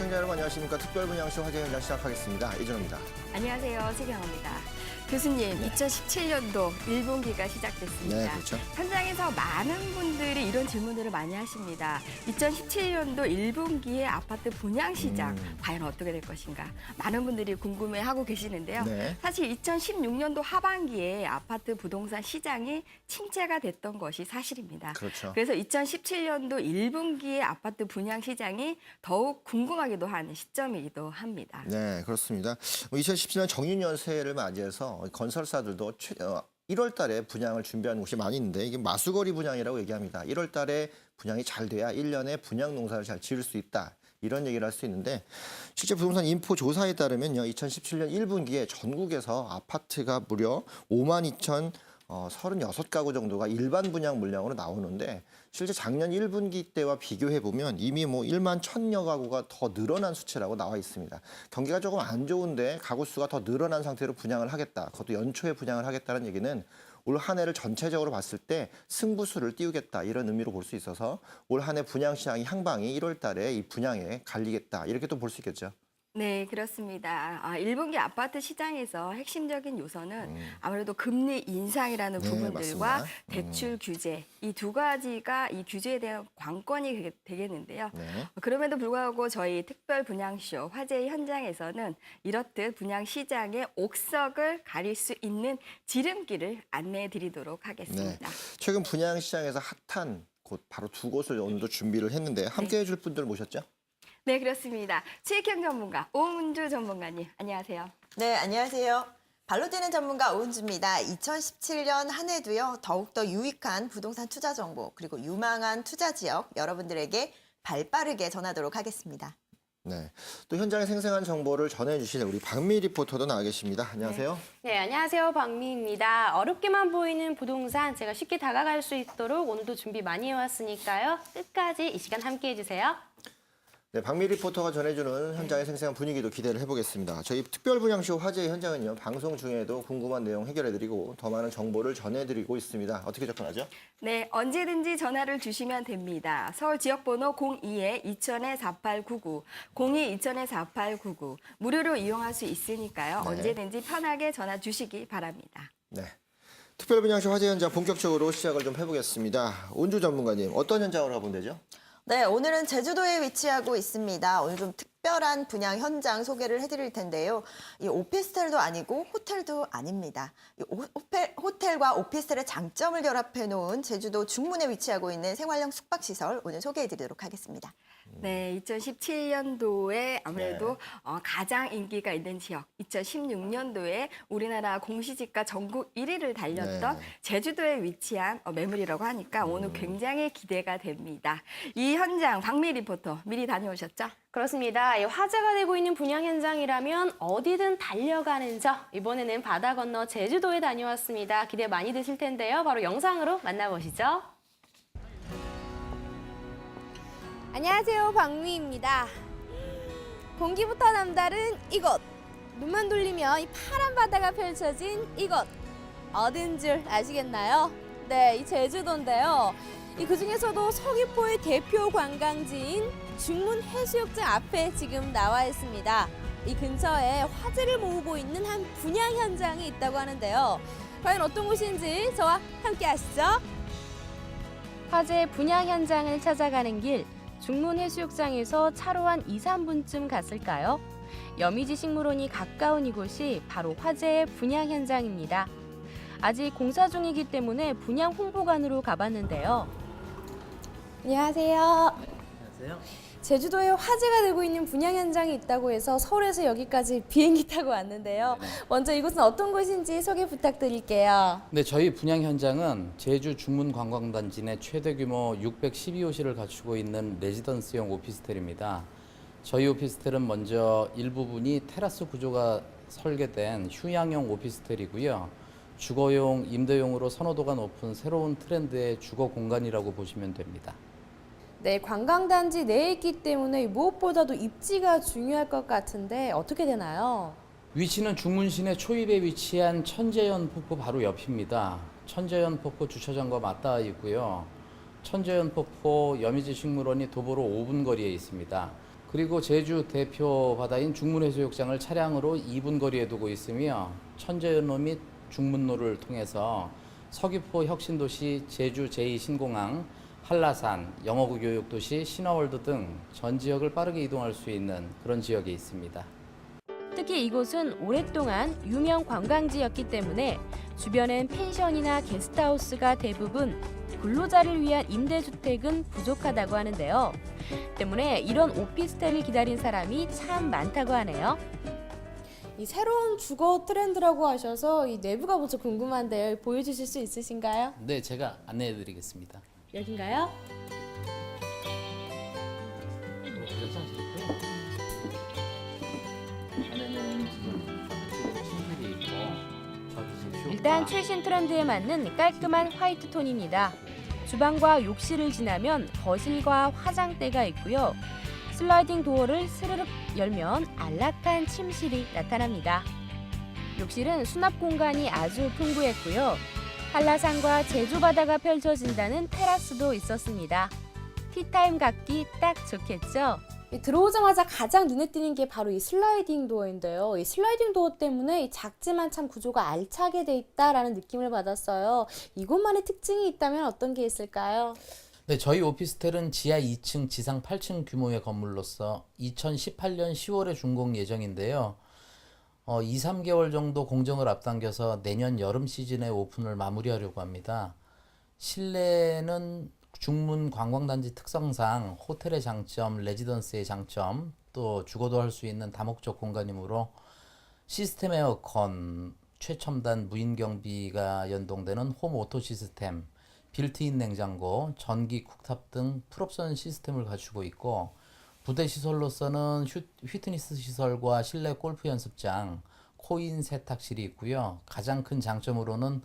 시청자 여러분 안녕하십니까. 특별분양쇼 화제 현장 시작하겠습니다. 이준호입니다. 안녕하세요. 최경호입니다. 교수님, 2017년도 1분기가 시작됐습니다. 네, 그렇죠. 현장에서 많은 분들이 이런 질문들을 많이 하십니다. 2017년도 1분기의 아파트 분양 시장 음. 과연 어떻게 될 것인가? 많은 분들이 궁금해하고 계시는데요. 네. 사실 2016년도 하반기에 아파트 부동산 시장이 침체가 됐던 것이 사실입니다. 그렇죠. 그래서 2017년도 1분기의 아파트 분양 시장이 더욱 궁금하기도 하는 시점이기도 합니다. 네, 그렇습니다. 2017년 정유년세를 맞이해서 건설사들도 최, 어, 1월 달에 분양을 준비하는 곳이 많이 있는데 이게 마수거리 분양이라고 얘기합니다. 1월 달에 분양이 잘 돼야 1년에 분양 농사를 잘 지을 수 있다. 이런 얘기를 할 수 있는데 실제 부동산 인포 조사에 따르면요. 2017년 1분기에 전국에서 아파트가 무려 5만 2천 어, 36가구 정도가 일반 분양 물량으로 나오는데 실제 작년 1분기 때와 비교해 보면 이미 뭐 1만 1천여 가구가 더 늘어난 수치라고 나와 있습니다. 경기가 조금 안 좋은데 가구 수가 더 늘어난 상태로 분양을 하겠다. 그것도 연초에 분양을 하겠다는 얘기는 올 한 해를 전체적으로 봤을 때 승부수를 띄우겠다 이런 의미로 볼 수 있어서 올 한 해 분양 시장이 향방이 1월 달에 이 분양에 갈리겠다 이렇게 또 볼 수 있겠죠. 네, 그렇습니다. 아, 1분기 아파트 시장에서 핵심적인 요소는 아무래도 금리 인상이라는 네, 부분들과 맞습니다. 대출 규제 이 두 가지가 이 규제에 대한 관건이 되겠는데요. 네. 그럼에도 불구하고 저희 특별 분양쇼 화제 현장에서는 이렇듯 분양 시장의 옥석을 가릴 수 있는 지름길을 안내해 드리도록 하겠습니다. 최근 분양 시장에서 핫한 곳 바로 두 곳을 오늘도 준비를 했는데 함께 해줄 분들 모셨죠? 네, 그렇습니다. 취익형 전문가 오문주 전문가님, 안녕하세요. 네, 안녕하세요. 발로 뛰는 전문가 오은주입니다. 2017년 한 해도요, 더욱더 유익한 부동산 투자 정보, 그리고 유망한 투자 지역 여러분들에게 발 빠르게 전하도록 하겠습니다. 네. 또 현장의 생생한 정보를 전해주실 우리 박미 리포터도 나와 계십니다. 안녕하세요. 네, 안녕하세요. 박미입니다. 어렵게만 보이는 부동산 제가 쉽게 다가갈 수 있도록 오늘도 준비 많이 해왔으니까요. 끝까지 이 시간 함께 해주세요. 네, 박미 리포터가 전해주는 현장의 생생한 분위기도 기대를 해보겠습니다. 저희 특별 분양쇼 화제 현장은요, 방송 중에도 궁금한 내용 해결해드리고 더 많은 정보를 전해드리고 있습니다. 어떻게 접근하죠? 네, 언제든지 전화를 주시면 됩니다. 서울 지역번호 02에 2000-4899, 02-2000-4899 무료로 이용할 수 있으니까요. 네. 언제든지 편하게 전화 주시기 바랍니다. 네. 특별 분양쇼 화제 현장 본격적으로 시작을 좀 해보겠습니다. 온주 전문가님, 어떤 현장으로 가보면 되죠? 네, 오늘은 제주도에 위치하고 있습니다. 오늘 좀 특별한 분양 현장 소개를 해드릴 텐데요. 이 오피스텔도 아니고 호텔도 아닙니다. 이 오- 호텔, 호텔과 오피스텔의 장점을 결합해 놓은 제주도 중문에 위치하고 있는 생활형 숙박시설 오늘 소개해 드리도록 하겠습니다. 네, 2017년도에 아무래도 네. 어, 가장 인기가 있는 지역, 2016년도에 우리나라 공시지가 전국 1위를 달렸던 네. 제주도에 위치한 어, 매물이라고 하니까 음. 오늘 굉장히 기대가 됩니다. 이 현장 박미 리포터 미리 다녀오셨죠? 그렇습니다. 이 화제가 되고 있는 분양 현장이라면 어디든 달려가는 저. 이번에는 바다 건너 제주도에 다녀왔습니다. 기대 많이 되실 텐데요. 바로 영상으로 만나보시죠. 안녕하세요 박미입니다 공기부터 남다른 이곳 눈만 돌리면 이 파란 바다가 펼쳐진 이곳 어딘 줄 아시겠나요? 네, 이 제주도인데요. 이 그중에서도 서귀포의 대표 관광지인 중문 해수욕장 앞에 지금 나와 있습니다. 이 근처에 화제를 모으고 있는 한 분양 현장이 있다고 하는데요. 과연 어떤 곳인지 저와 함께 하시죠. 화재 분양 현장을 찾아가는 길 중문 해수욕장에서 차로 한 2, 3분쯤 갔을까요? 여미지 식물원이 가까운 이곳이 바로 화재의 분양 현장입니다. 아직 공사 중이기 때문에 분양 홍보관으로 가봤는데요. 안녕하세요. 안녕하세요. 제주도에 화제가 되고 있는 분양 현장이 있다고 해서 서울에서 여기까지 비행기 타고 왔는데요. 먼저 이곳은 어떤 곳인지 소개 부탁드릴게요. 네, 저희 분양 현장은 제주 중문 관광단지 내 최대 규모 612호실을 갖추고 있는 레지던스형 오피스텔입니다. 저희 오피스텔은 먼저 일부분이 테라스 구조가 설계된 휴양형 오피스텔이고요. 주거용, 임대용으로 선호도가 높은 새로운 트렌드의 주거 공간이라고 보시면 됩니다. 네, 관광단지 내에 있기 때문에 무엇보다도 입지가 중요할 것 같은데 어떻게 되나요? 위치는 중문시내 초입에 위치한 천재연 폭포 바로 옆입니다. 천재연 폭포 주차장과 맞닿아 있고요. 천재연 폭포 여미지 식물원이 도보로 5분 거리에 있습니다. 그리고 제주 대표 바다인 중문해수욕장을 차량으로 2분 거리에 두고 있으며 천재연로 및 중문로를 통해서 서귀포 혁신도시 제주 제2신공항, 한라산, 영어구 교육도시, 신화월드 등 전 지역을 빠르게 이동할 수 있는 그런 지역에 있습니다. 특히 이곳은 오랫동안 유명 관광지였기 때문에 주변엔 펜션이나 게스트하우스가 대부분 근로자를 위한 임대주택은 부족하다고 하는데요. 때문에 이런 오피스텔을 기다린 사람이 참 많다고 하네요. 이 새로운 주거 트렌드라고 하셔서 이 내부가 먼저 궁금한데요. 보여주실 수 있으신가요? 네, 제가 안내해 드리겠습니다. 여긴가요? 일단 최신 트렌드에 맞는 깔끔한 화이트 톤입니다. 주방과 욕실을 지나면 거실과 화장대가 있고요. 슬라이딩 도어를 스르륵 열면 안락한 침실이 나타납니다. 욕실은 수납 공간이 아주 풍부했고요. 한라산과 제주 바다가 펼쳐진다는 테라스도 있었습니다. 티타임 갖기 딱 좋겠죠? 이 들어오자마자 가장 눈에 띄는 게 바로 이 슬라이딩 도어인데요. 이 슬라이딩 도어 때문에 이 작지만 참 구조가 알차게 돼 있다라는 느낌을 받았어요. 이곳만의 특징이 있다면 어떤 게 있을까요? 네, 저희 오피스텔은 지하 2층, 지상 8층 규모의 건물로서 2018년 10월에 준공 예정인데요. 어, 2, 3개월 정도 공정을 앞당겨서 내년 여름 시즌에 오픈을 마무리하려고 합니다. 실내는 중문 관광단지 특성상 호텔의 장점, 레지던스의 장점, 또 주거도 할 수 있는 다목적 공간이므로 시스템 에어컨, 최첨단 무인 경비가 연동되는 홈 오토 시스템, 빌트인 냉장고, 전기 쿡탑 등 풀옵션 시스템을 갖추고 있고 부대 시설로서는 휴, 휘트니스 시설과 실내 골프 연습장, 코인 세탁실이 있고요. 가장 큰 장점으로는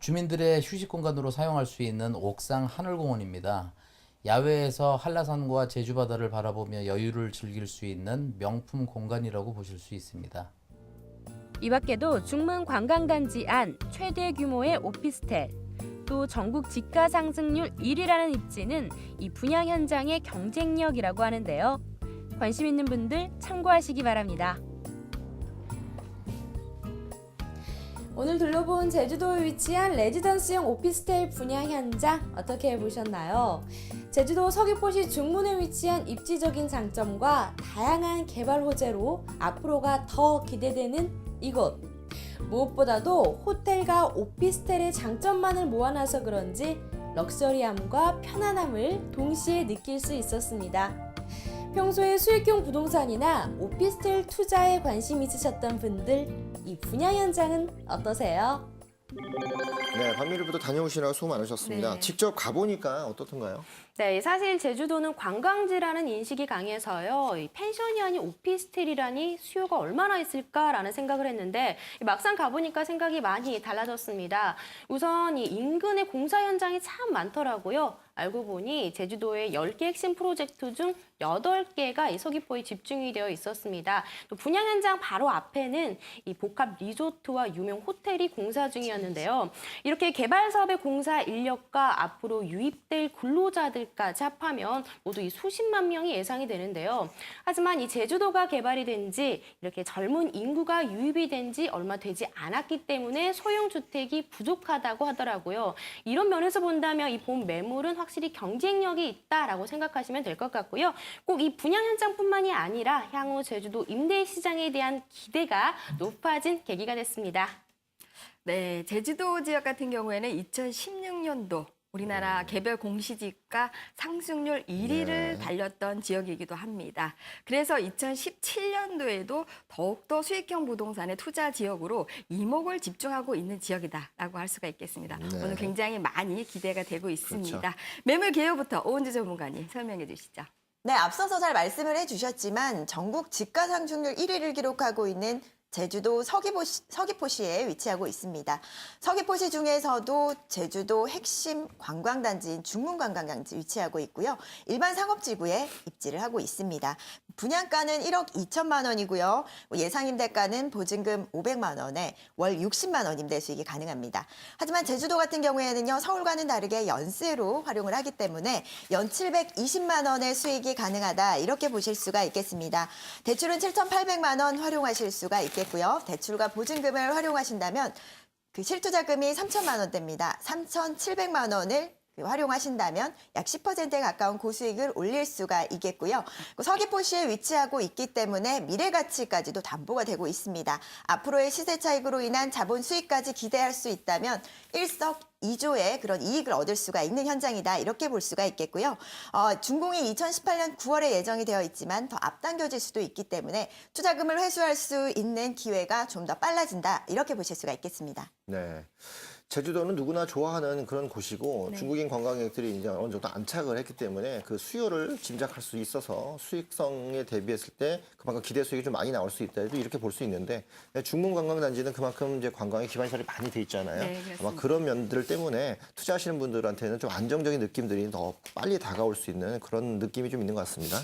주민들의 휴식 공간으로 사용할 수 있는 옥상 하늘공원입니다. 야외에서 한라산과 제주 바다를 바라보며 여유를 즐길 수 있는 명품 공간이라고 보실 수 있습니다. 이 밖에도 중문 관광단지 안 최대 규모의 오피스텔, 또 전국 집가 상승률 1위라는 입지는 이 분양 현장의 경쟁력이라고 하는데요. 관심 있는 분들 참고하시기 바랍니다. 오늘 둘러본 제주도에 위치한 레지던스형 오피스텔 분양 현장 어떻게 보셨나요? 제주도 서귀포시 중문에 위치한 입지적인 장점과 다양한 개발 호재로 앞으로가 더 기대되는 이곳. 무엇보다도 호텔과 오피스텔의 장점만을 모아놔서 그런지 럭셔리함과 편안함을 동시에 느낄 수 있었습니다. 평소에 수익형 부동산이나 오피스텔 투자에 관심 있으셨던 분들 이 분양 현장은 어떠세요? 네, 반미르부터 다녀오시느라 수고 많으셨습니다. 네. 직접 가보니까 어떻던가요? 네, 사실 제주도는 관광지라는 인식이 강해서요. 이 펜션이 아닌 오피스텔이라니 수요가 얼마나 있을까라는 생각을 했는데 막상 가보니까 생각이 많이 달라졌습니다. 우선 이 인근의 공사 현장이 참 많더라고요. 알고 보니 제주도의 10개 핵심 프로젝트 중 8개가 이 서귀포에 집중이 되어 있었습니다. 또 분양 현장 바로 앞에는 이 복합 리조트와 유명 호텔이 공사 중이었는데요. 이렇게 개발 사업의 공사 인력과 앞으로 유입될 근로자들까지 합하면 모두 이 수십만 명이 예상이 되는데요. 하지만 이 제주도가 개발이 된 지 이렇게 젊은 인구가 유입이 된 지 얼마 되지 않았기 때문에 소형 주택이 부족하다고 하더라고요. 이런 면에서 본다면 이 본 매물은 확 실히 경쟁력이 있다라고 생각하시면 될 것 같고요. 꼭 이 분양 현장뿐만이 아니라 향후 제주도 임대 시장에 대한 기대가 높아진 계기가 됐습니다. 네, 제주도 지역 같은 경우에는 2016년도 우리나라 개별 공시지가 상승률 1위를 네. 달렸던 지역이기도 합니다. 그래서 2017년도에도 더욱더 수익형 부동산의 투자 지역으로 이목을 집중하고 있는 지역이다라고 할 수가 있겠습니다. 네. 오늘 굉장히 많이 기대가 되고 있습니다. 그렇죠. 매물 개요부터 오은주 전문가님 설명해 주시죠. 네, 앞서서 잘 말씀을 해주셨지만 전국 집가 상승률 1위를 기록하고 있는 제주도 서귀포시, 서귀포시에 위치하고 있습니다. 서귀포시 중에서도 제주도 핵심 관광단지인 중문관광단지 위치하고 있고요. 일반 상업지구에 입지를 하고 있습니다. 분양가는 1억 2천만 원이고요. 예상 임대가는 보증금 500만 원에 월 60만 원 임대 수익이 가능합니다. 하지만 제주도 같은 경우에는요. 서울과는 다르게 연세로 활용을 하기 때문에 연 720만 원의 수익이 가능하다. 이렇게 보실 수가 있겠습니다. 대출은 7,800만 원 활용하실 수가 있겠 고요. 대출과 보증금을 활용하신다면 그 실투 자금이 3천만 원대입니다. 3,700만 원을 그 활용하신다면 약 10%에 가까운 고수익을 올릴 수가 있겠고요. 그 서귀포시에 위치하고 있기 때문에 미래 가치까지도 담보가 되고 있습니다. 앞으로의 시세 차익으로 인한 자본 수익까지 기대할 수 있다면 일석 이조의 그런 이익을 얻을 수가 있는 현장이다. 이렇게 볼 수가 있겠고요. 어, 준공이 2018년 9월에 예정이 되어 있지만 더 앞당겨질 수도 있기 때문에 투자금을 회수할 수 있는 기회가 좀 더 빨라진다. 이렇게 보실 수가 있겠습니다. 네. 제주도는 누구나 좋아하는 그런 곳이고 네. 중국인 관광객들이 이제 어느 정도 안착을 했기 때문에 그 수요를 짐작할 수 있어서 수익성에 대비했을 때 그만큼 기대 수익이 좀 많이 나올 수 있다 이렇게 볼 수 있는데 중문 관광단지는 그만큼 이제 관광에 기반 시설이 많이 돼 있잖아요. 네. 아마 그런 면들 때문에 투자하시는 분들한테는 좀 안정적인 느낌들이 더 빨리 다가올 수 있는 그런 느낌이 좀 있는 것 같습니다.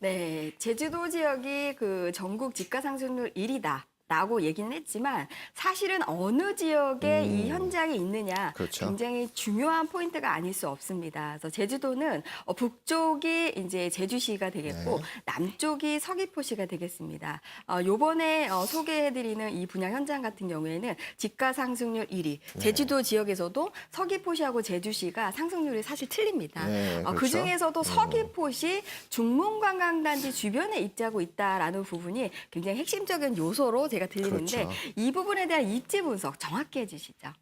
네, 제주도 지역이 그 전국 집가 상승률 1위다. 라고 얘기는 했지만 사실은 어느 지역에 이 현장이 있느냐 음. 그렇죠. 굉장히 중요한 포인트가 아닐 수 없습니다. 그래서 제주도는 어, 북쪽이 이제 제주시가 되겠고 네. 남쪽이 서귀포시가 되겠습니다. 어, 요번에 어, 소개해드리는 이 분양 현장 같은 경우에는 집가 상승률 1위. 네. 제주도 지역에서도 서귀포시하고 제주시가 상승률이 사실 틀립니다. 네, 어, 그 그렇죠. 중에서도 서귀포시 중문관광단지 주변에 입지하고 있다라는 부분이 굉장히 핵심적인 요소로 제가 들리는데 그렇죠. 이 부분에 대한 입지 분석 정확히 해주시죠.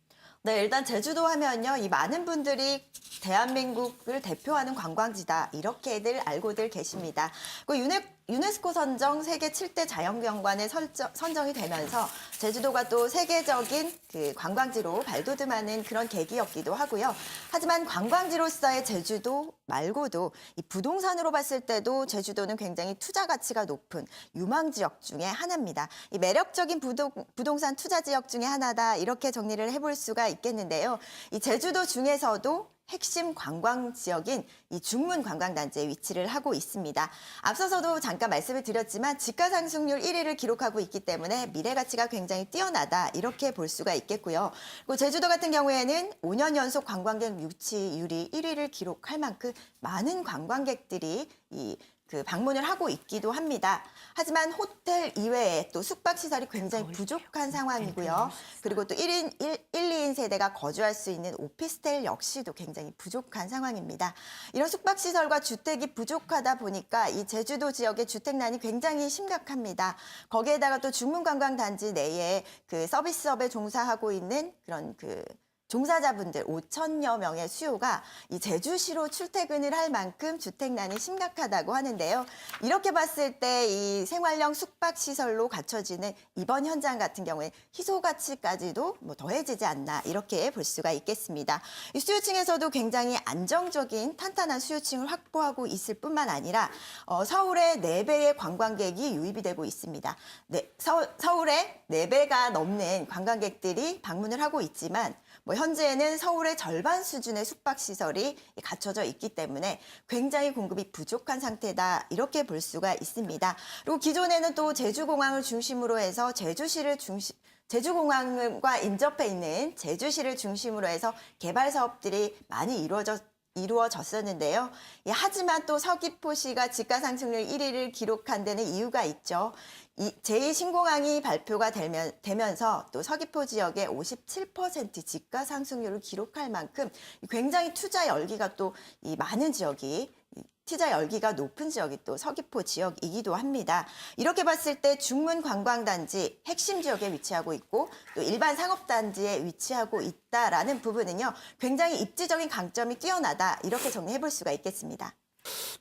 네, 일단 제주도 하면요. 이 많은 분들이 대한민국을 대표하는 관광지다. 이렇게들 알고들 계십니다. 그 유네, 유네스코 선정 세계 7대 자연경관에 설정, 선정 이 되면서 제주도가 또 세계적인 그 관광지로 발돋움하는 그런 계기였기도 하고요. 하지만 관광지로서의 제주도 말고도 이 부동산으로 봤을 때도 제주도는 굉장히 투자 가치가 높은 유망 지역 중에 하나입니다. 이 매력적인 부동, 부동산 투자 지역 중에 하나다. 이렇게 정리를 해볼 수가 있겠는데요. 이 제주도 중에서도 핵심 관광 지역인 이 중문 관광단지에 위치를 하고 있습니다. 앞서서도 잠깐 말씀을 드렸지만 집가 상승률 1위를 기록하고 있기 때문에 미래 가치가 굉장히 뛰어나다 이렇게 볼 수가 있겠고요. 그리고 제주도 같은 경우에는 5년 연속 관광객 유치율이 1위를 기록할 만큼 많은 관광객들이 이 그 방문을 하고 있기도 합니다. 하지만 호텔 이외에 또 숙박 시설이 굉장히 부족한 상황이고요. 그리고 또 1인 1, 1, 2인 세대가 거주할 수 있는 오피스텔 역시도 굉장히 부족한 상황입니다. 이런 숙박 시설과 주택이 부족하다 보니까 이 제주도 지역의 주택난이 굉장히 심각합니다. 거기에다가 또 중문관광 단지 내에 그 서비스업에 종사하고 있는 그런 그 종사자분들 5천여 명의 수요가 이 제주시로 출퇴근을 할 만큼 주택난이 심각하다고 하는데요. 이렇게 봤을 때 이 생활형 숙박 시설로 갖춰지는 이번 현장 같은 경우에 희소 가치까지도 뭐 더해지지 않나 이렇게 볼 수가 있겠습니다. 이 수요층에서도 굉장히 안정적인 탄탄한 수요층을 확보하고 있을 뿐만 아니라 어, 서울의 네배의 관광객이 유입이 되고 있습니다. 네, 서, 서울의 네배가 넘는 관광객들이 방문을 하고 있지만 뭐 현재는 서울의 절반 수준의 숙박 시설이 갖춰져 있기 때문에 굉장히 공급이 부족한 상태다 이렇게 볼 수가 있습니다. 그리고 기존에는 또 제주공항을 중심으로 해서 제주시를 중심 제주공항과 인접해 있는 제주시를 중심으로 해서 개발 사업들이 많이 이루어졌 이루어졌었는데요. 예, 하지만 또 서귀포시가 집가 상승률 1위를 기록한 데는 이유가 있죠. 이 제2신공항이 발표가 되면, 되면서 또 서귀포 지역의 57% 집가 상승률을 기록할 만큼 굉장히 투자 열기가 또 이 많은 지역이 이 투자 열기가 높은 지역이 또 서귀포 지역이기도 합니다. 이렇게 봤을 때 중문 관광단지 핵심 지역에 위치하고 있고 또 일반 상업단지에 위치하고 있다라는 부분은요 굉장히 입지적인 강점이 뛰어나다 이렇게 정리해 볼 수가 있겠습니다.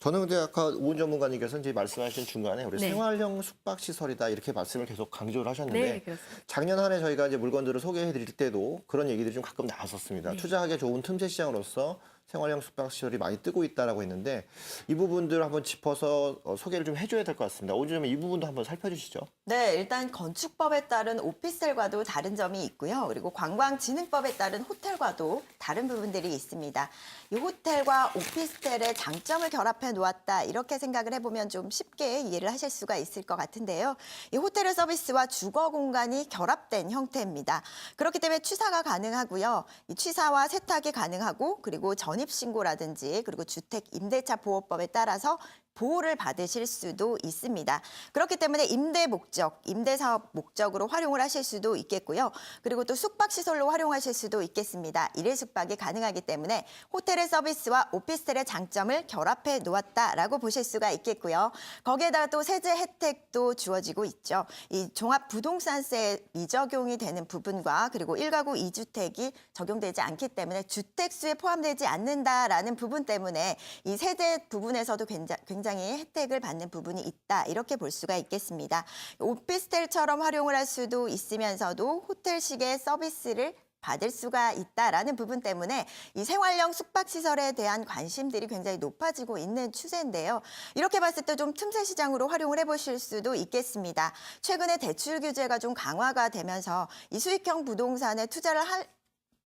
저는 근데 아까 오은 전문가님께서 이제 말씀하신 중간에 우리 네. 생활형 숙박 시설이다 이렇게 말씀을 계속 강조를 하셨는데 네. 작년 한 해 저희가 이제 물건들을 소개해 드릴 때도 그런 얘기들이 좀 가끔 나왔었습니다. 네. 투자하기 좋은 틈새 시장으로서 생활형 숙박 시설이 많이 뜨고 있다라고 했는데 이 부분들 한번 짚어서 어, 소개를 좀 해줘야 될 것 같습니다. 좀이 부분도 한번 살펴주시죠. 네, 일단 건축법에 따른 오피스텔과도 다른 점이 있고요. 그리고 관광진흥법에 따른 호텔과도 다른 부분들이 있습니다. 이 호텔과 오피스텔의 장점을 결합해 놓았다. 이렇게 생각을 해보면 좀 쉽게 이해를 하실 수가 있을 것 같은데요. 이 호텔의 서비스와 주거 공간이 결합된 형태입니다. 그렇기 때문에 취사가 가능하고요. 이 취사와 세탁이 가능하고 그리고 전입 신고라든지 그리고 주택 임대차 보호법에 따라서 보호를 받으실 수도 있습니다. 그렇기 때문에 임대 목적, 임대 사업 목적으로 활용을 하실 수도 있겠고요. 그리고 또 숙박 시설로 활용하실 수도 있겠습니다. 일일 숙박이 가능하기 때문에 호텔의 서비스와 오피스텔의 장점을 결합해 놓았다라고 보실 수가 있겠고요. 거기에다가 또 세제 혜택도 주어지고 있죠. 이 종합 부동산세 미적용이 되는 부분과 그리고 1가구 2주택이 적용되지 않기 때문에 주택수에 포함되지 않는다라는 부분 때문에 이 세제 부분에서도 굉장히, 굉장히 혜택을 받는 부분이 있다. 이렇게 볼 수가 있겠습니다. 오피스텔처럼 활용을 할 수도 있으면서도 호텔식의 서비스를 받을 수가 있다라는 부분 때문에 이 생활형 숙박 시설에 대한 관심들이 굉장히 높아지고 있는 추세인데요. 이렇게 봤을 때 좀 틈새 시장으로 활용을 해보실 수도 있겠습니다. 최근에 대출 규제가 좀 강화가 되면서 이 수익형 부동산에 투자를 할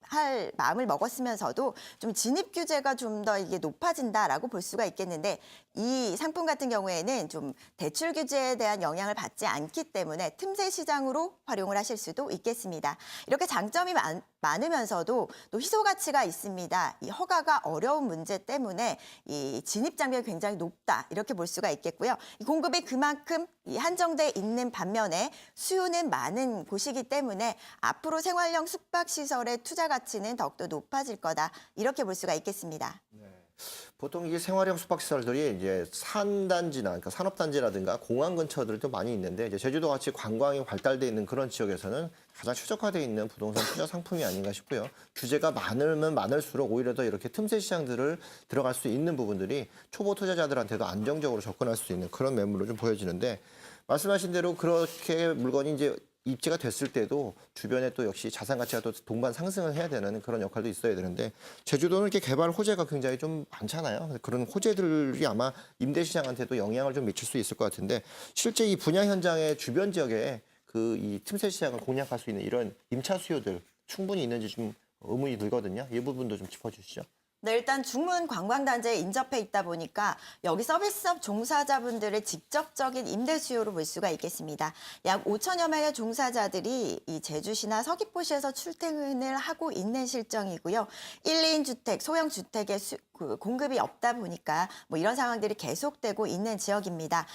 할 마음을 먹었으면서도 좀 진입 규제가 좀 더 이게 높아진다라고 볼 수가 있겠는데 이 상품 같은 경우에는 좀 대출 규제에 대한 영향을 받지 않기 때문에 틈새 시장으로 활용을 하실 수도 있겠습니다. 이렇게 장점이 많, 많으면서도 또 희소 가치가 있습니다. 이 허가가 어려운 문제 때문에 이 진입 장벽이 굉장히 높다 이렇게 볼 수가 있겠고요. 이 공급이 그만큼 이 한정돼 있는 반면에 수요는 많은 곳이기 때문에 앞으로 생활형 숙박 시설의 투자 가치는 더욱더 높아질 거다 이렇게 볼 수가 있겠습니다. 보통 이게 생활형 숙박시설들이 이제 산단지나 그러니까 산업단지라든가 공항 근처들 도 많이 있는데 이제 제주도 같이 관광이 발달돼 있는 그런 지역에서는 가장 최적화돼 있는 부동산 투자 상품이 아닌가 싶고요. 규제가 많으면 많을수록 오히려 더 이렇게 틈새 시장들을 들어갈 수 있는 부분들이 초보 투자자들한테도 안정적으로 접근할 수 있는 그런 매물로 좀 보여지는데 말씀하신 대로 그렇게 물건이 이제 입지가 됐을 때도 주변에 또 역시 자산 가치가 또 동반 상승을 해야 되는 그런 역할도 있어야 되는데 제주도는 이렇게 개발 호재가 굉장히 좀 많잖아요. 그런 호재들이 아마 임대 시장한테도 영향을 좀 미칠 수 있을 것 같은데 실제 이 분양 현장의 주변 지역에 그 이 틈새 시장을 공략할 수 있는 이런 임차 수요들 충분히 있는지 좀 의문이 들거든요. 이 부분도 좀 짚어주시죠. 네, 일단 중문 관광단지에 인접해 있다 보니까 여기 서비스업 종사자분들의 직접적인 임대 수요로 볼 수가 있겠습니다. 약 5천여 명의 종사자들이 이 제주시나 서귀포시에서 출퇴근을 하고 있는 실정이고요. 1, 2인 주택, 소형 주택의 수- 그 공급이 없다 보니까 뭐 이런 상황들이 계속되고 있는 지역입니다.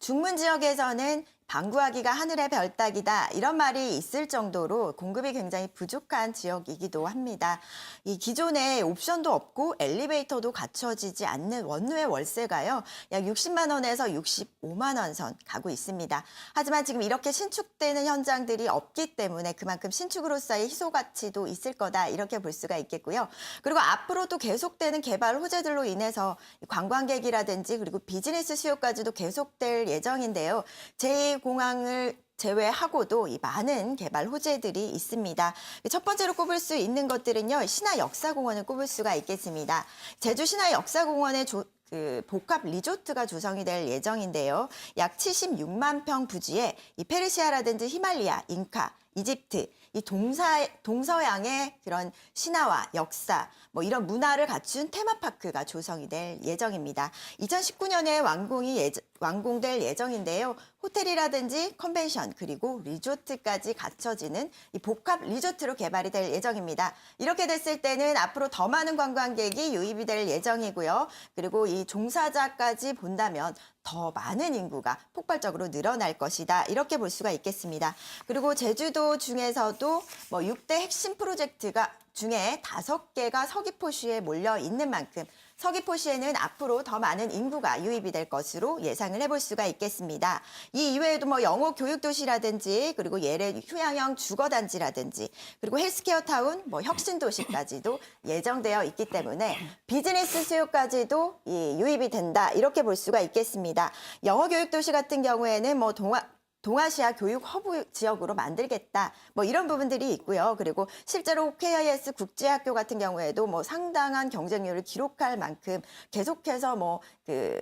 중문 지역에서는 방구하기가 하늘의 별 따기다 이런 말이 있을 정도로 공급이 굉장히 부족한 지역이기도 합니다. 이 기존에 옵션도 없고 엘리베이터도 갖춰지지 않는 원루의 월세가요. 약 60만 원에서 65만 원 선 가고 있습니다. 하지만 지금 이렇게 신축되는 현장들이 없기 때문에 그만큼 신축으로서의 희소 가치도 있을 거다 이렇게 볼 수가 있겠고요. 그리고 앞으로도 계속되는 개발 호재들로 인해서 관광객이라든지 그리고 비즈니스 수요까지도 계속될 예정인데요. 제2 공항을 제외하고도 이 많은 개발 호재들이 있습니다. 첫 번째로 꼽을 수 있는 것들은요, 신화 역사공원을 꼽을 수가 있겠습니다. 제주 신화 역사공원의 조, 그 복합 리조트가 조성이 될 예정인데요. 약 76만 평 부지에 이 페르시아라든지 히말리아, 잉카, 이집트, 이 동사, 동서양의 그런 신화와 역사, 뭐 이런 문화를 갖춘 테마파크가 조성이 될 예정입니다. 2019년에 완공이 예정, 완공될 예정인데요. 호텔이라든지 컨벤션 그리고 리조트까지 갖춰지는 이 복합 리조트로 개발이 될 예정입니다. 이렇게 됐을 때는 앞으로 더 많은 관광객이 유입이 될 예정이고요. 그리고 이 종사자까지 본다면 더 많은 인구가 폭발적으로 늘어날 것이다. 이렇게 볼 수가 있겠습니다. 그리고 제주도 중에서도 뭐 6대 핵심 프로젝트가 중에 다섯 개가 서귀포시에 몰려 있는 만큼 서귀포시에는 앞으로 더 많은 인구가 유입이 될 것으로 예상을 해볼 수가 있겠습니다. 이 이외에도 뭐 영어 교육 도시라든지 그리고 예래 휴양형 주거 단지라든지 그리고 헬스케어 타운, 뭐 혁신 도시까지도 예정되어 있기 때문에 비즈니스 수요까지도 이 유입이 된다 이렇게 볼 수가 있겠습니다. 영어 교육 도시 같은 경우에는 뭐 동아 동아시아 교육 허브 지역으로 만들겠다. 뭐 이런 부분들이 있고요. 그리고 실제로 KIS 국제학교 같은 경우에도 뭐 상당한 경쟁률을 기록할 만큼 계속해서 뭐그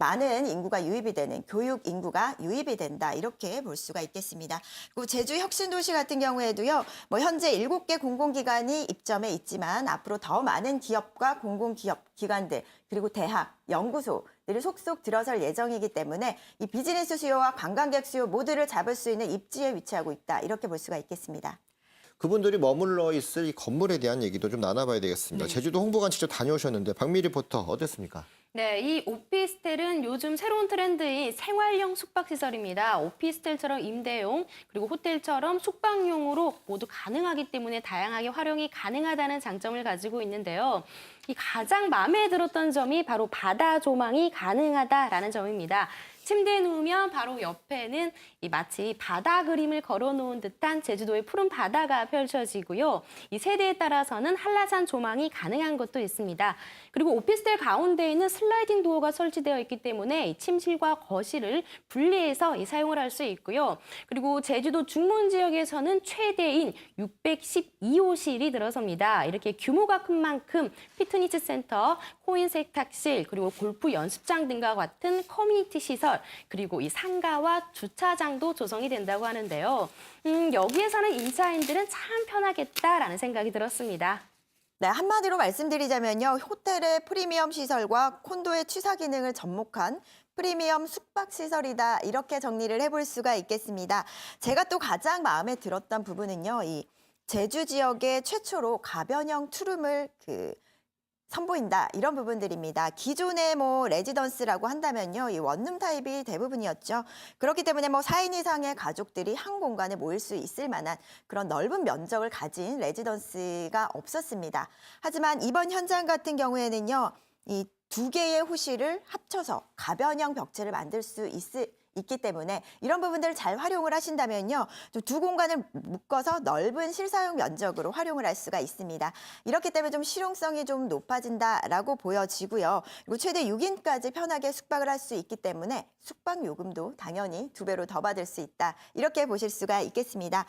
많은 인구가 유입이 되는 교육 인구가 유입이 된다 이렇게 볼 수가 있겠습니다. 그리고 제주 혁신도시 같은 경우에도요. 뭐 현재 7개 공공기관이 입점해 있지만 앞으로 더 많은 기업과 공공기업 기관들 그리고 대학, 연구소 들이 속속 들어설 예정이기 때문에 이 비즈니스 수요와 관광객 수요 모두를 잡을 수 있는 입지에 위치하고 있다 이렇게 볼 수가 있겠습니다. 그분들이 머물러 있을 이 건물에 대한 얘기도 좀 나눠봐야 되겠습니다. 제주도 홍보관 직접 다녀오셨는데 박미 리 포터 어땠습니까? 네, 이 오피스텔은 요즘 새로운 트렌드인 생활형 숙박시설입니다. 오피스텔처럼 임대용, 그리고 호텔처럼 숙박용으로 모두 가능하기 때문에 다양하게 활용이 가능하다는 장점을 가지고 있는데요. 이 가장 마음에 들었던 점이 바로 바다 조망이 가능하다라는 점입니다. 침대에 누우면 바로 옆에는 이 마치 바다 그림을 걸어놓은 듯한 제주도의 푸른 바다가 펼쳐지고요. 이 세대에 따라서는 한라산 조망이 가능한 것도 있습니다. 그리고 오피스텔 가운데에는 슬라이딩 도어가 설치되어 있기 때문에 이 침실과 거실을 분리해서 이 사용을 할 수 있고요. 그리고 제주도 중문 지역에서는 최대인 612호실이 들어섭니다. 이렇게 규모가 큰 만큼 피트니스 센터, 코인 세탁실, 그리고 골프 연습장 등과 같은 커뮤니티 시설, 그리고 이 상가와 주차장 도 조성이 된다고 하는데요. 음, 여기에 사는 임차인들은 참 편하겠다라는 생각이 들었습니다. 네, 한마디로 말씀드리자면요. 호텔의 프리미엄 시설과 콘도의 취사 기능을 접목한 프리미엄 숙박 시설이다. 이렇게 정리를 해볼 수가 있겠습니다. 제가 또 가장 마음에 들었던 부분은요. 이 제주 지역의 최초로 가변형 투룸을 그 선보인다 이런 부분들입니다. 기존의 뭐 레지던스라고 한다면요, 이 원룸 타입이 대부분이었죠. 그렇기 때문에 뭐 4인 이상의 가족들이 한 공간에 모일 수 있을 만한 그런 넓은 면적을 가진 레지던스가 없었습니다. 하지만 이번 현장 같은 경우에는요, 이 두 개의 호실을 합쳐서 가변형 벽체를 만들 수 있을 있기 때문에 이런 부분들을 잘 활용을 하신다면요. 또두 공간을 묶어서 넓은 실사용 면적으로 활용을 할 수가 있습니다. 이렇기 때문에 좀 실용성이 좀 높아진다라고 보여지고요. 그리고 최대 6인까지 편하게 숙박을 할 수 있기 때문에 숙박 요금도 당연히 두 배로 더 받을 수 있다. 이렇게 보실 수가 있겠습니다.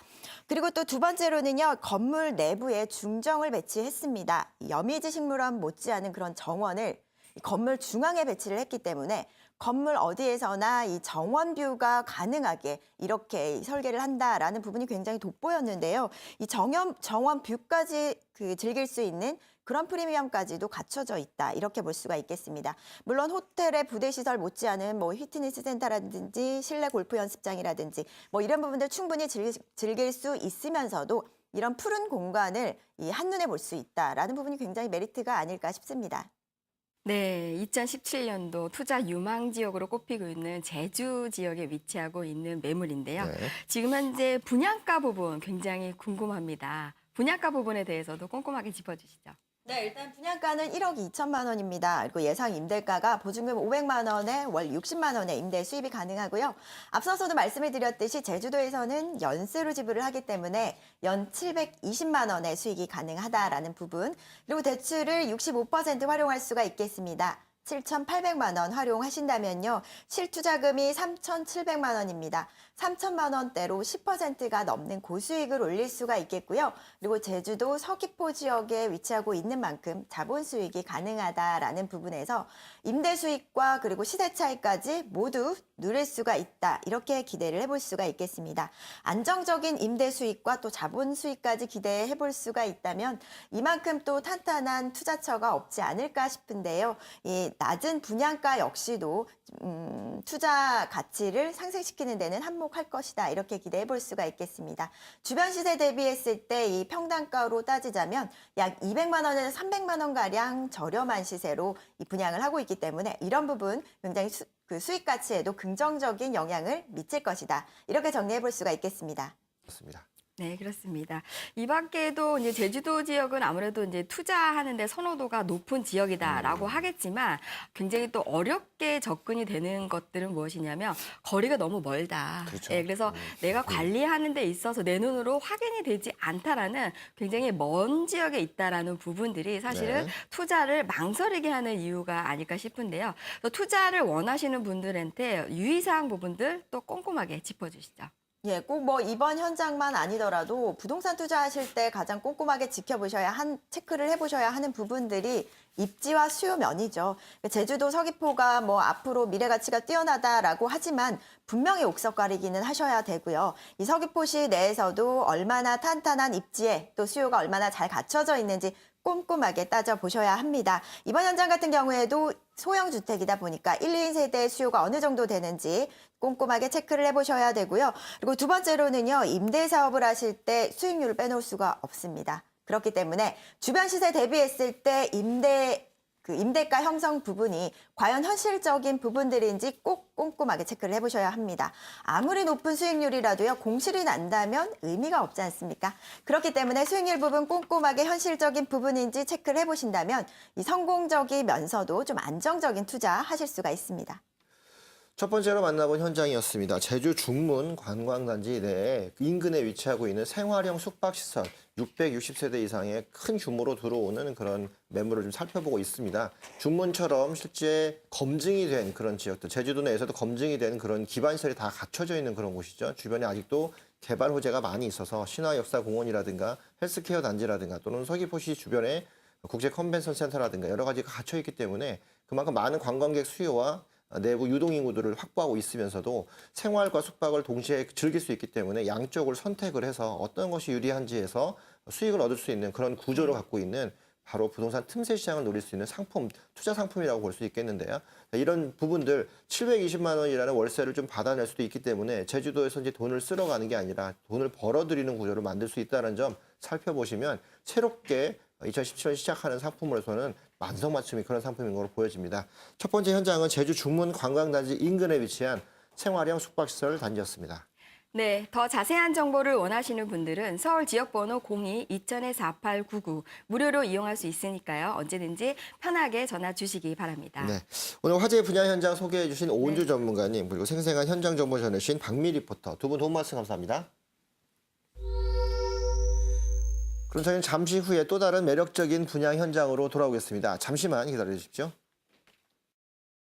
그리고 또 두 번째로는요. 건물 내부에 중정을 배치했습니다. 여미지 식물원 못지않은 그런 정원을 이 건물 중앙에 배치를 했기 때문에 건물 어디에서나 이 정원 뷰가 가능하게 이렇게 설계를 한다라는 부분이 굉장히 돋보였는데요. 이 정원, 정원 뷰까지 그 즐길 수 있는 그런 프리미엄까지도 갖춰져 있다. 이렇게 볼 수가 있겠습니다. 물론 호텔의 부대 시설 못지않은 뭐 피트니스 센터라든지 실내 골프 연습장이라든지 뭐 이런 부분들 충분히 즐길, 즐길 수 있으면서도 이런 푸른 공간을 이 한눈에 볼 수 있다라는 부분이 굉장히 메리트가 아닐까 싶습니다. 네, 2017년도 투자 유망 지역으로 꼽히고 있는 제주 지역에 위치하고 있는 매물인데요. 네. 지금 현재 분양가 부분 굉장히 궁금합니다. 분양가 부분에 대해서도 꼼꼼하게 짚어주시죠. 네, 일단 분양가는 1억 2천만 원입니다. 그리고 예상 임대가가 보증금 500만 원에 월 60만 원의 임대 수입이 가능하고요. 앞서서도 말씀을 드렸듯이 제주도에서는 연세로 지불을 하기 때문에 연 720만 원의 수익이 가능하다라는 부분. 그리고 대출을 65% 활용할 수가 있겠습니다. 7,800만 원 활용하신다면요. 실투자금이 3,700만 원입니다. 3천만 원대로 10%가 넘는 고수익을 올릴 수가 있겠고요. 그리고 제주도 서귀포 지역에 위치하고 있는 만큼 자본 수익이 가능하다라는 부분에서 임대 수익과 그리고 시세 차이까지 모두 누릴 수가 있다. 이렇게 기대를 해볼 수가 있겠습니다. 안정적인 임대 수익과 또 자본 수익까지 기대해 볼 수가 있다면 이만큼 또 탄탄한 투자처가 없지 않을까 싶은데요. 이 낮은 분양가 역시도 음, 투자 가치를 상승시키는 데는 한몫할 것이다. 이렇게 기대해 볼 수가 있겠습니다. 주변 시세 대비했을 때 이 평당가로 따지자면 약 200만 원에서 300만 원 가량 저렴한 시세로 이 분양을 하고 있기 때문에 이런 부분 굉장히 수, 그 수익 가치에도 긍정적인 영향을 미칠 것이다. 이렇게 정리해 볼 수가 있겠습니다. 그렇습니다. 네, 그렇습니다. 이 밖에도 이제 제주도 지역은 아무래도 이제 투자하는데 선호도가 높은 지역이다라고 하겠지만 굉장히 또 어렵게 접근이 되는 것들은 무엇이냐면 거리가 너무 멀다. 그렇죠. 예, 그래서 내가 관리하는 데 있어서 내 눈으로 확인이 되지 않다라는 굉장히 먼 지역에 있다라는 부분들이 사실은 네. 투자를 망설이게 하는 이유가 아닐까 싶은데요. 또 투자를 원하시는 분들한테 유의사항 부분들 또 꼼꼼하게 짚어주시죠. 예, 꼭 뭐 이번 현장만 아니더라도 부동산 투자하실 때 가장 꼼꼼하게 지켜보셔야 한 체크를 해보셔야 하는 부분들이 입지와 수요 면이죠. 제주도 서귀포가 뭐 앞으로 미래 가치가 뛰어나다라고 하지만 분명히 옥석 가리기는 하셔야 되고요. 이 서귀포시 내에서도 얼마나 탄탄한 입지에 또 수요가 얼마나 잘 갖춰져 있는지 꼼꼼하게 따져보셔야 합니다. 이번 현장 같은 경우에도 소형 주택이다 보니까 1, 2인 세대의 수요가 어느 정도 되는지 꼼꼼하게 체크를 해보셔야 되고요. 그리고 두 번째로는요, 임대 사업을 하실 때 수익률을 빼놓을 수가 없습니다. 그렇기 때문에 주변 시세 대비했을 때 임대 그 임대가 형성 부분이 과연 현실적인 부분들인지 꼭 꼼꼼하게 체크를 해보셔야 합니다. 아무리 높은 수익률이라도요, 공실이 난다면 의미가 없지 않습니까? 그렇기 때문에 수익률 부분 꼼꼼하게 현실적인 부분인지 체크를 해보신다면 이 성공적이면서도 좀 안정적인 투자 하실 수가 있습니다. 첫 번째로 만나본 현장이었습니다. 제주 중문 관광단지 내에 인근에 위치하고 있는 생활형 숙박시설 660세대 이상의 큰 규모로 들어오는 그런 매물을 좀 살펴보고 있습니다. 중문처럼 실제 검증이 된 그런 지역들, 제주도 내에서도 검증이 된 그런 기반시설이 다 갖춰져 있는 그런 곳이죠. 주변에 아직도 개발 호재가 많이 있어서 신화역사공원이라든가 헬스케어 단지라든가 또는 서귀포시 주변에 국제 컨벤션 센터라든가 여러 가지가 갖춰 있기 때문에 그만큼 많은 관광객 수요와 내부 유동 인구들을 확보하고 있으면서도 생활과 숙박을 동시에 즐길 수 있기 때문에 양쪽을 선택을 해서 어떤 것이 유리한지에서 수익을 얻을 수 있는 그런 구조를 갖고 있는 바로 부동산 틈새 시장을 노릴 수 있는 상품, 투자 상품이라고 볼 수 있겠는데요. 이런 부분들 720만 원이라는 월세를 좀 받아낼 수도 있기 때문에 제주도에서 이제 돈을 쓸어 가는 게 아니라 돈을 벌어들이는 구조를 만들 수 있다는 점 살펴보시면 새롭게 2017년 시작하는 상품으로서는 만성 맞춤이 그런 상품인 것으로 보여집니다. 첫 번째 현장은 제주 중문 관광단지 인근에 위치한 생활형 숙박시설 단지였습니다. 네, 더 자세한 정보를 원하시는 분들은 서울 지역번호 02-2000-4899 무료로 이용할 수 있으니까요. 언제든지 편하게 전화 주시기 바랍니다. 네. 오늘 화재 분야 현장 소개해 주신 오은주 전문가님 그리고 생생한 현장 정보 전해 주신 박미 리포터 두 분 도움 말씀 감사합니다. 그럼 저희는 잠시 후에 또 다른 매력적인 분양 현장으로 돌아오겠습니다. 잠시만 기다려 주십시오.